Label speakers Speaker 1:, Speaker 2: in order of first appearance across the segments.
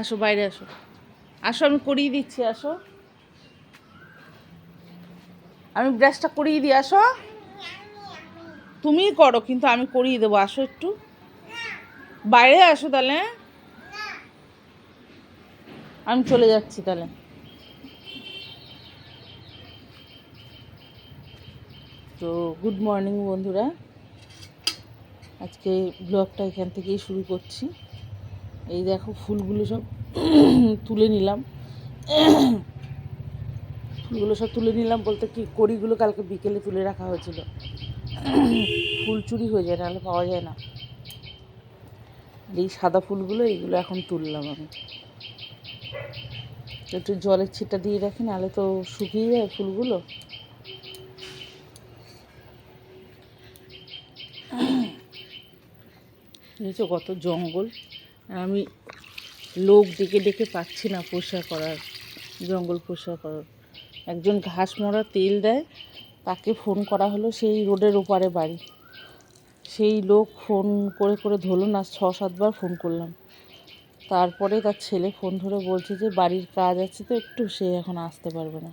Speaker 1: আসো, বাইরে আসো। আসো, আমি করিয়ে দিচ্ছি, আসো। আমি ব্রাশটা করিয়ে দিই, আসো। তুমিই করো, কিন্তু আমি করিয়ে দেবো, আসো একটু। বাইরে আসো তাহলে। আমি চলে যাচ্ছি তাহলে। তো গুড মর্নিং বন্ধুরা। আজকে ব্লগটা এখান থেকেই শুরু করছি। এই দেখো ফুলগুলো সব তুলে নিলাম। ফুলগুলো সব তুলে নিলাম বলতে কি, কড়িগুলো কালকে বিকেলে তুলে রাখা হয়েছিল। ফুল চুরি হয়ে যায়, নাহলে পাওয়া যায় না। এই সাদা ফুলগুলো, এইগুলো এখন তুললাম আমি। একটু জলের ছিটা দিয়ে রাখি, নাহলে তো শুকিয়ে যায় ফুলগুলো। দেখেছ কত জঙ্গল। আমি লোক ডেকে ডেকে পাচ্ছি না পোষা করার, জঙ্গল পোষা করার। একজন ঘাস মরা তেল দেয়, তাকে ফোন করা হলো সেই রোডের ওপারে বাড়ি। সেই লোক ফোন করে করে ধরলো, না ছ সাতবার ফোন করলাম। তারপরে তার ছেলে ফোন ধরে বলছে যে, বাড়ির কাজ আছে তো একটু, সে এখন আসতে পারবে না।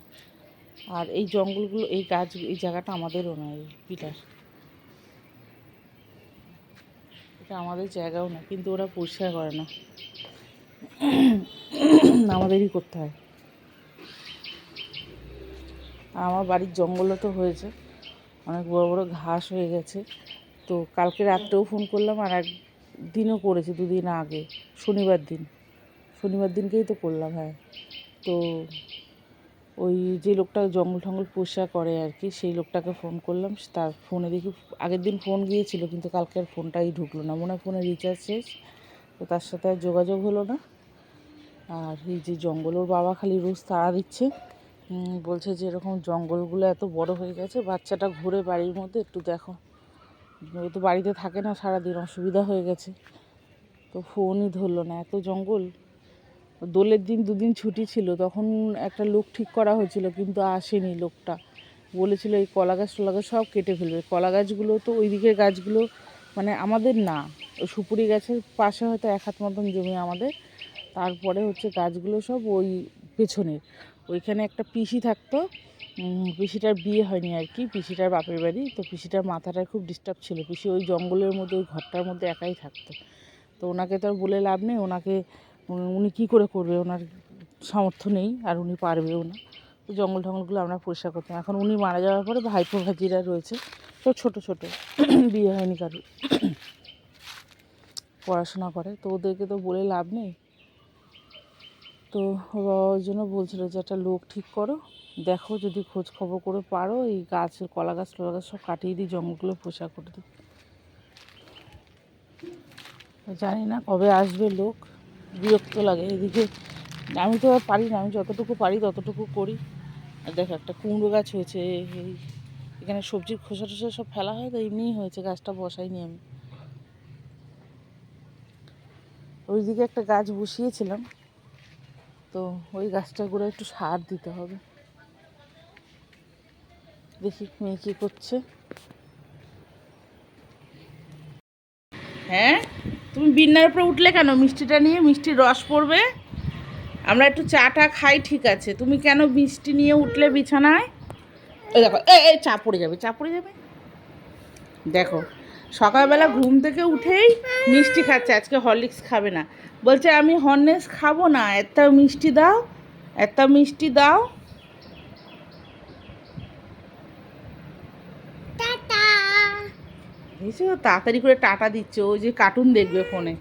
Speaker 1: আর এই জঙ্গলগুলো, এই গাছ, এই জায়গাটা আমাদেরও না, এই পিটার এটা আমাদের জায়গাও না, কিন্তু ওরা পরিষ্কার করে না। আমাদেরই করতে হয়। আমার বাড়ির জঙ্গলও তো হয়েছে, অনেক বড় বড় ঘাস হয়ে গেছে। তো কালকে রাত্রেও ফোন করলাম আর একদিনও করেছি, দুদিন আগে, শনিবার দিন। শনিবার দিনকেই তো করলাম হ্যাঁ। তো ওই যে লোকটা জঙ্গল টঙ্গল পোষা করে আর কি, সেই লোকটাকে ফোন করলাম। তার ফোনে দেখি আগের দিন ফোন গিয়েছিল, কিন্তু কালকে আর ফোনটাই ঢুকলো না। মনে হয় ফোনে রিচার্জ শেষ, তো তার সাথে আর যোগাযোগ হলো না। আর এই যে জঙ্গল ওর বাবা খালি রোজ তাড়া দিচ্ছে বলছে যে এরকম জঙ্গলগুলো এত বড় হয়ে গেছে, বাচ্চাটা ঘুরে বাড়ির মধ্যে একটু দেখো। ও তো বাড়িতে থাকে না সারাদিন, অসুবিধা হয়ে গেছে। তো ফোনই ধরলো না। এত জঙ্গল দোলের দিন দুদিন ছুটি ছিল, তখন একটা লোক ঠিক করা হয়েছিল, কিন্তু আসেনি লোকটা। বলেছিল, এই কলা গাছ টলা গাছ সব কেটে ফেলবে। কলা গাছগুলো তো ওই দিকের গাছগুলো মানে আমাদের না ওই সুপুরি গাছের পাশে হয়তো এক হাত মতন জমি আমাদের। তারপরে হচ্ছে গাছগুলো সব ওই পেছনের। ওইখানে একটা পিসি থাকতো পিসিটার বিয়ে হয়নি আর কি, পিসিটার বাপের বাড়ি। তো পিসিটার মাথাটা খুব ডিস্টার্ব ছিল। পিসি ওই জঙ্গলের মধ্যে, ওই ঘরটার মধ্যে একাই থাকতো। তো ওনাকে তো আর বলে লাভ নেই, ওনাকে উনি- কী করে করবে? ওনার সামর্থ্য নেই আর উনি পারবেও না। তো জঙ্গল টঙ্গলগুলো আমরা পরিষ্কার করতাম এখন উনি মারা যাওয়ার পরে ভাইপো ভাজিরা রয়েছে। তো ছোট ছোট বিয়ে হয়নি কারোর। পড়াশোনা করে। তো ওদেরকে তো বলে লাভ নেই। তো ওই জন্য বলছিল যে, একটা লোক ঠিক করো। দেখো যদি খোঁজ খবর করে পারো, এই গাছ, কলা গাছ টলা গাছ সব কাটিয়ে দিই জঙ্গলগুলো পোষা করে দিই জানি না কবে আসবে লোক। বিরক্ত লাগে এদিকে। আমি তো আর পারি না, আমি যতটুকু পারি ততটুকু করি। আর দেখো, একটা কুমড়ো গাছ হয়েছে, এই এখানে সবজির খোসা টোসা সব ফেলা হয় তো, এমনিই হয়েছে, গাছটা বসাইনি আমি। ওইদিকে একটা গাছ বসিয়েছিলাম, তো ওই গাছটার গোড়ায় একটু সার দিতে হবে। দেখি মেয়ে কী করছে। হ্যাঁ? তুমি বিন্নার উপরে উঠলে কেন? মিষ্টিটা নিয়ে মিষ্টির রস পড়বে। আমরা একটু চাটা খাই, ঠিক আছে। তুমি কেন মিষ্টি নিয়ে উঠলে বিছানায়? এই দেখো এ এই চা পড়ে যাবে, চা পড়ে যাবে। দেখো, সকালবেলা ঘুম থেকে উঠেই মিষ্টি খাচ্ছে, আজকে হরলিক্স খাবে না। বলছে, আমি হরনেস খাব না একটা মিষ্টি দাও একটা মিষ্টি দাও। বুঝেছ তাড়াতাড়ি করে টাটা দিচ্ছে ওই যে কার্টুন দেখবে ফোনে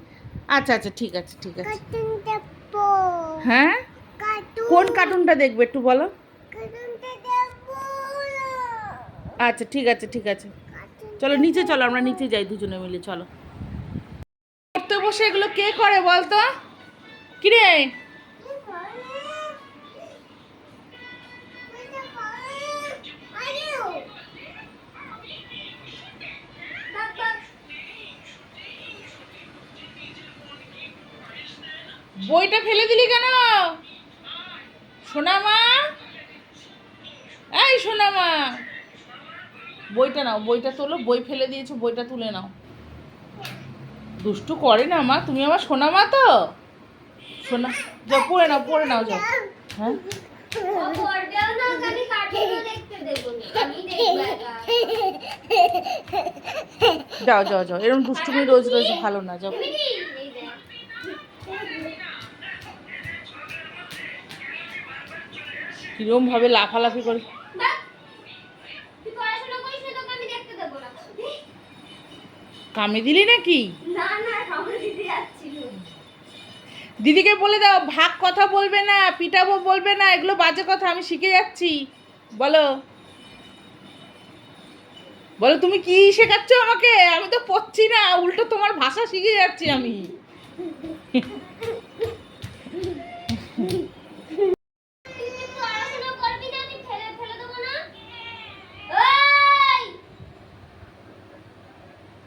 Speaker 1: আচ্ছা আচ্ছা ঠিক আছে ঠিক আছে। হ্যাঁ? কোন কার্টুনটা দেখবে একটু বলো? আচ্ছা ঠিক আছে ঠিক আছে। চলো নিচে চলো আমরা নিচে যাই দুজনে মিলে চলো। করতে বসে এগুলো কে করে বলতো? কিরে? বইটা ফেলে দিলি কেন? সোনামা? এই সোনামা! বইটা নাও, বইটা তোলো, বই ফেলে দিয়েছ, বইটা তুলে নাও। দুষ্টু করে না মা, তুমি আমার সোনামা তো? শোনা যাও, পড়ে নাও পড়ে নাও, যাও। হ্যাঁ। যাও যাও যাও এরকম দুষ্টুমি রোজ রোজ ভালো না, যাও।
Speaker 2: এমনি, এই দেখ।
Speaker 1: কিরম ভাবে লাফালাফি করে। কামড়ে দিলি নাকি। দিদিকে বলে দাও ভাগ কথা বলবে না পিটাবো বলবে না এগুলো বাজে কথা আমি শিখে যাচ্ছি বলো বলো তুমি কি শেখাচ্ছ আমাকে আমি তো পড়ছি না উল্টো তোমার ভাষা শিখে যাচ্ছি আমি
Speaker 2: তুই কি পড়াশোনা করবি না, আমি ফেলে ফেলে দেবো না? ওই!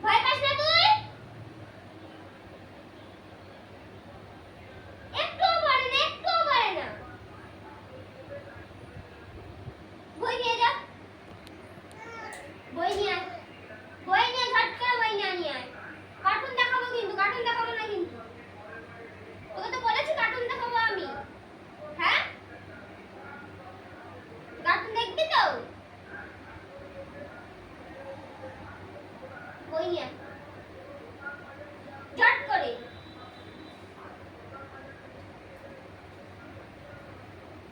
Speaker 2: ভয় পাস না তুই? একটুও পারে না, একটুও পারে না। বই নিয়ে যা। বই নিয়ে আয়। বই নিয়ে ঝট করে বই নিয়ে নিয়ে আয়। কার্টুন দেখাবো কিন্তু, কার্টুন দেখাবো না কিন্তু। তোকে তো বলেছি কার্টুন দেখাবো আমি। হ্যাঁ? কার্টুন দেখবি তো? বই নিয়ে আয়। ঝট করে।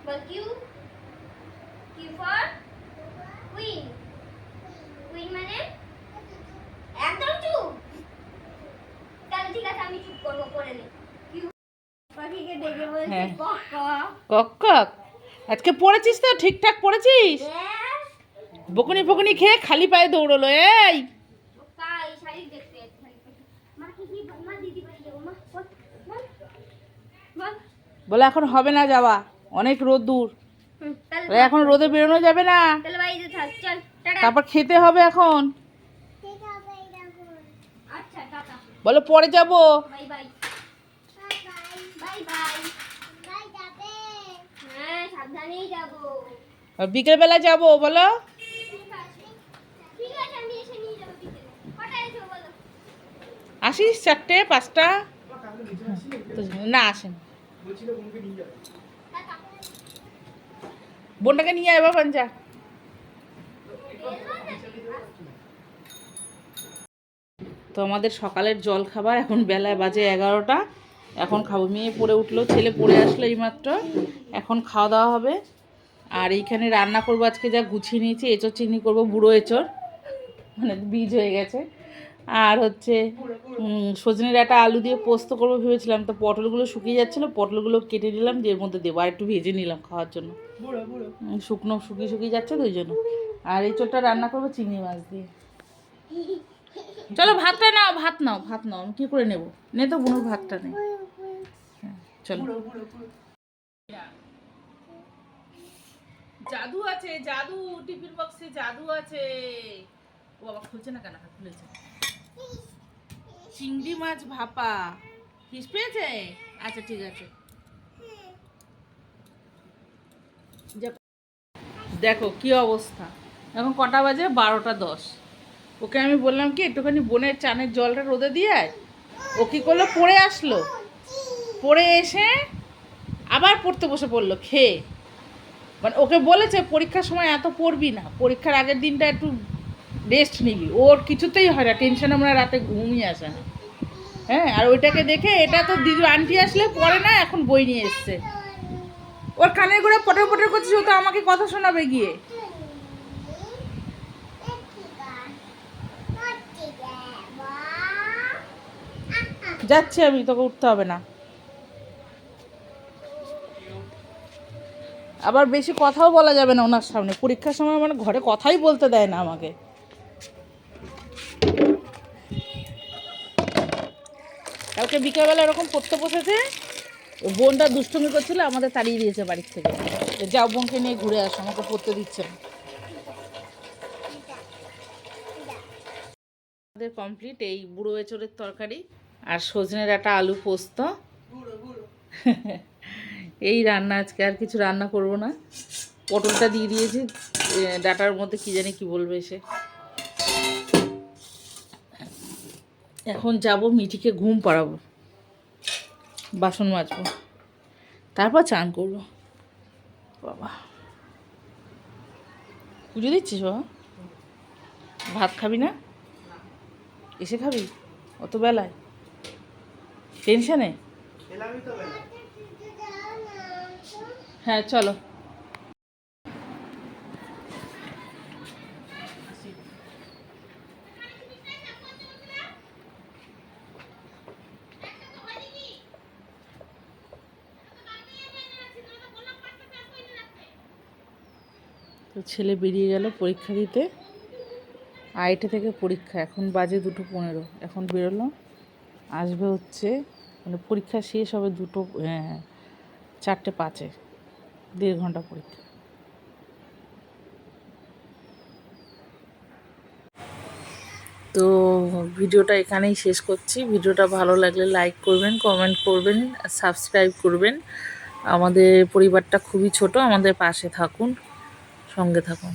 Speaker 2: বল Q Q for queen queen মানে একদম চুপ তাহলে ঠিক আছে আমি চুপ করব করে নে কিউ পাখিকে ডেকে বলছে
Speaker 1: হ্যাঁ। কক কক আজকে পড়েছিস তো? ঠিকঠাক পড়েছিস? বকুনি ফকুনি খেয়ে খালি পায়ে দৌড়লো এই।
Speaker 2: বল,
Speaker 1: এখন হবে না যাওয়া। অনেক রোদ দূর। এখন রোদে বেরোনো যাবে না। তারপর খেতে হবে এখন। বলো পরে যাব
Speaker 2: বাই বাই বাই বাই হ্যাঁ সাবধানেই যাব
Speaker 1: বিকেলবেলা যাব বলো
Speaker 2: ঠিক আছে ঠিক আছে আমি এসে নিয়ে যাব বিকেলে কটায় এসো বলো?
Speaker 1: আসিস চারটে পাঁচটা। না আসেন। বোনটাকে নিয়ে আয় বাবান যা। তো আমাদের সকালের জল খাবার এখন বেলায় বাজে এগারোটা। এখন খাব। মেয়ে পড়ে উঠল ছেলে পড়ে আসলো এইমাত্র। এখন খাওয়া দাওয়া হবে। আর এইখানে রান্না করব আজকে যা গুছিয়ে নিয়েছি এঁচড় চিনি করব বুড়ো এঁচড়। মানে বীজ হয়ে গেছে। আর হচ্ছে উম, সজনে ডাঁটা আলু দিয়ে পোস্ত করব ভেবেছিলাম। তো পটলগুলো শুকিয়ে যাচ্ছিল পটলগুলো কেটে নিলাম যে এর মধ্যে দেবো। আর একটু ভেজে নিলাম খাওয়ার জন্য। শুকনো শুকিয়ে শুকিয়ে যাচ্ছে তো ওই জন্য। আর এই চোরটা রান্না করব চিংড়ি মাছ দিয়ে। চলো ভাতটা নাও ভাত নাও ভাত নাও আমি কী করে নেব? নে তো বুনোর ভাতটা নে। হ্যাঁ, চলো। জাদু আছে জাদু টিফিন বক্সে জাদু আছে। ও বাবা খুলছে না কেন? খুলেছে। চিংড়ি মাছ ভাপা। ফিস পেয়েছে? আচ্ছা ঠিক আছে। দেখো কি অবস্থা। এখন কটা বাজে? বারোটা দশ। ওকে আমি বললাম কি, একটুখানি বোনের চানের জলটা রোদে দিয়ে আয়। ও কি করল? পড়ে আসলো। পড়ে এসে আবার পড়তে বসে পড়ল, খেয়ে। মানে ওকে বলেছে, পরীক্ষার সময় এত পড়বি না, পরীক্ষার আগের দিনটা একটু রেস্ট নিবি। ওর কিছুতেই হয় না টেনশন আমরা রাতে ঘুমিয়ে আসে না। হ্যাঁ আর ওইটাকে দেখে এটা তো দিদি, আন্টি আসলে পড়ে না, এখন বই নিয়ে এসছে। ওর কানের করে পটর পটর করছিস ও তো আমাকে কথা শোনাবে গিয়ে। যাচ্ছি আমি, তোকে উঠতে হবে না। আবার বেশি কথাও বলা যাবে না ওনার সামনে। পরীক্ষার সময় মানে ঘরে কথাই বলতে দেয় না আমাকে। কালকে বিকেলবেলা এরকম পড়তে বসেছে বোনটা দুষ্টুমি করছিল, আমাদের তাড়িয়ে দিয়েছে বাড়ির থেকে। যাও বোনকে নিয়ে ঘুরে আসো, আমাকে পড়তে দিচ্ছে না। আমাদের কমপ্লিট এই বুড়ো এঁচড়ের তরকারি। আর সজনের একটা আলু পোস্ত। এই রান্না আজকে আর কিছু রান্না করব না। পটলটা দিয়ে দিয়েছি। ডাটার মধ্যে কি জানি কি বলবে এসে এখন যাব, মিঠিকে ঘুম পাড়াবো। বাসন মাজবো। তারপর চান করব। বাবা। পুজো দিচ্ছিস বাবা? ভাত খাবি না? এসে খাবি? অত বেলায়? টেনশনে? হ্যাঁ চলো। তো ছেলে বেরিয়ে গেল পরীক্ষা দিতে। আড়াইটে থেকে পরীক্ষা, এখন বাজে দুটো পনেরো। এখন বেরোলো, আসবে হচ্ছে মানে পরীক্ষা শেষ হবে দুটো চারটে পাঁচে, দেড় ঘণ্টা পরীক্ষা। তো ভিডিওটা এখানেই শেষ করছি। ভিডিওটা ভালো লাগলে লাইক করবেন কমেন্ট করবেন সাবস্ক্রাইব করবেন। আমাদের পরিবারটা খুবই ছোট, আমাদের পাশে থাকুন, সঙ্গে থাকুন।